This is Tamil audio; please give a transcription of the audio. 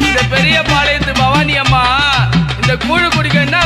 இந்த பெரிய பாளையத்து பவானி அம்மா இந்த கூழு குடிக்க என்ன